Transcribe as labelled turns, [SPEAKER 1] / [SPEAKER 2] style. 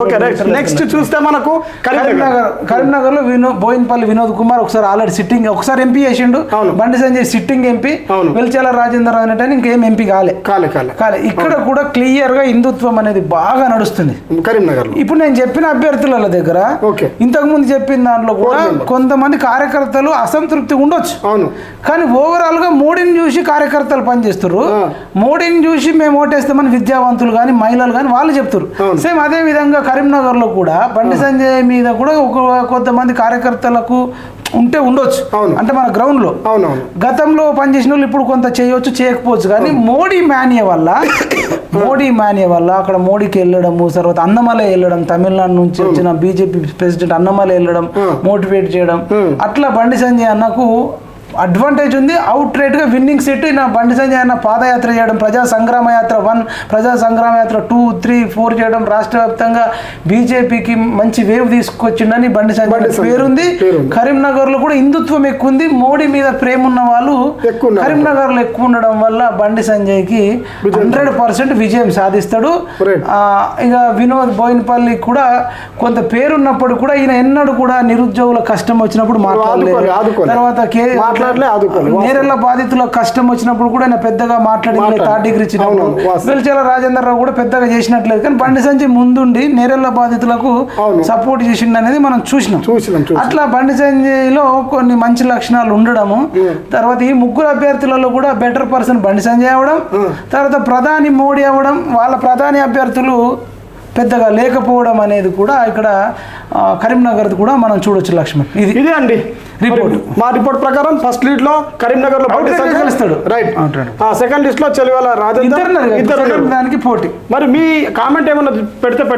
[SPEAKER 1] Okay right next చూస్తే మనకు కరీంనగర్.
[SPEAKER 2] కరీంనగర్. లో వినో బోయినపల్లి వినోద్ కుమార్ ఒకసారి ఆల్రెడీ సిట్టింగ్ ఒకసారి ఎంపీ చేసిండు. Bandi Sanjay sitting MP. Velchala Rajender అనేట ఇంకేం ఎంపీ కాలే.
[SPEAKER 1] కాలే కాలే.
[SPEAKER 2] కాలే. ఇక్కడ కూడా క్లియర్గా హిందుత్వం అనేది బాగా నడుస్తుంది.
[SPEAKER 1] కరీంనగర్
[SPEAKER 2] ఇప్పుడు నేను చెప్పిన అభ్యర్థుల దగ్గర
[SPEAKER 1] ఓకే.
[SPEAKER 2] ఇంతకు ముందు చెప్పిన దాంట్లో కూడా. కొంతమంది కార్యకర్తలు అసంతృప్తి ఉండొచ్చు.
[SPEAKER 1] అవును.
[SPEAKER 2] కానీ ఓవరాల్గా మోడీని చూసి కార్యకర్తలు పనిచేస్తారు
[SPEAKER 1] ఆ.
[SPEAKER 2] మోడీని చూసి మేము ఓటేస్తామని విద్యావంతులు కానీ మహిళలు కానీ వాళ్ళు చెప్తారు. సేమ్ అదే విధంగా కరీంనగర్లో కూడా బండి సంజయ్ మీద కూడా ఒక కొంతమంది కార్యకర్తలకు ఉంటే ఉండొచ్చు.
[SPEAKER 1] అవును.
[SPEAKER 2] అంటే మన
[SPEAKER 1] గ్రౌండ్లో
[SPEAKER 2] గతంలో పనిచేసిన వాళ్ళు ఇప్పుడు కొంత చేయొచ్చు చేయకపోవచ్చు. కానీ మోడీ మాన్య వల్ల మోడీ మాన్య వల్ల అక్కడ మోడీకి వెళ్ళడము తర్వాత అన్నమలై వెళ్ళడం తమిళనాడు నుంచి వచ్చిన బీజేపీ ప్రెసిడెంట్ అన్నమలై వెళ్ళడం. మోటివేట్ చేయడం. అట్లా బండి సంజయ్ అన్నకు అడ్వాంటేజ్ ఉంది అవుట్ రేట్గా విన్నింగ్ సెట్ నా బండి సంజయ్ అన్న పాదయాత్ర చేయడం ప్రజా సంగ్రామ యాత్ర వన్ ప్రజా సంగ్రామ యాత్ర టూ త్రీ ఫోర్ చేయడం రాష్ట్ర వ్యాప్తంగా బీజేపీకి మంచి వేవ్ తీసుకొచ్చిండని బండి సంజయ్ పేరుంది. కరీంనగర్లో కూడా హిందుత్వం ఎక్కువ ఉంది మోడీ మీద ప్రేమ ఉన్న వాళ్ళు. కరీంనగర్లో ఎక్కువ ఉండడం వల్ల బండి
[SPEAKER 1] సంజయ్కి
[SPEAKER 2] హండ్రెడ్ పర్సెంట్ విజయం సాధిస్తాడు ఇక వినోద్ బోయినపల్లి కూడా కొంత పేరున్నప్పుడు కూడా ఈయన ఎన్నడూ కూడా నిరుద్యోగుల కష్టం వచ్చినప్పుడు మాట్లాడలేదు. తర్వాత కే-
[SPEAKER 1] మాట్లాడలే, ఆదుకోలే.
[SPEAKER 2] నేరెళ్ళ బాధితుల కష్టం వచ్చినప్పుడు కూడా ఆయన పెద్దగా
[SPEAKER 1] మాట్లాడలే.
[SPEAKER 2] థర్డ్ డిగ్రీ ఇచ్చినప్పుడు
[SPEAKER 1] వాస్తవం.
[SPEAKER 2] వెల్చెల రాజేందర్ రావు కూడా పెద్దగా చేసినట్లేదు కానీ బండి సంజయ్ ముందుండి నేరెళ్ళ బాధితులకు. సపోర్ట్ చేసిండు అనేది మనం చూసినాం
[SPEAKER 1] చూసినాం
[SPEAKER 2] అట్లా బండి సంజయ్లో కొన్ని మంచి లక్షణాలు ఉండడము తర్వాత ఈ ముగ్గురు అభ్యర్థులలో కూడా better person Bandi Sanjay
[SPEAKER 1] Hmm.
[SPEAKER 2] తర్వాత ప్రధాని మోడీ అవ్వడం వాళ్ళ ప్రధాని అభ్యర్థులు పెద్దగా లేకపోవడం అనేది కూడా ఇక్కడ కరీంనగర్ కూడా మనం చూడొచ్చు లక్ష్మణ్ ఇది
[SPEAKER 1] ఇదే అండి
[SPEAKER 2] రిపోర్ట్.
[SPEAKER 1] మా రిపోర్ట్ ప్రకారం ఫస్ట్
[SPEAKER 2] లీడ్లో కరీంనగర్లో గెలుస్తాడు.
[SPEAKER 1] రైట్. సెకండ్ లిస్ట్లో చెలివేల రాజేందర్
[SPEAKER 2] ఇద్దరు. దానికి పోటీ
[SPEAKER 1] మరి మీ కామెంట్ ఏమన్నా పెడితే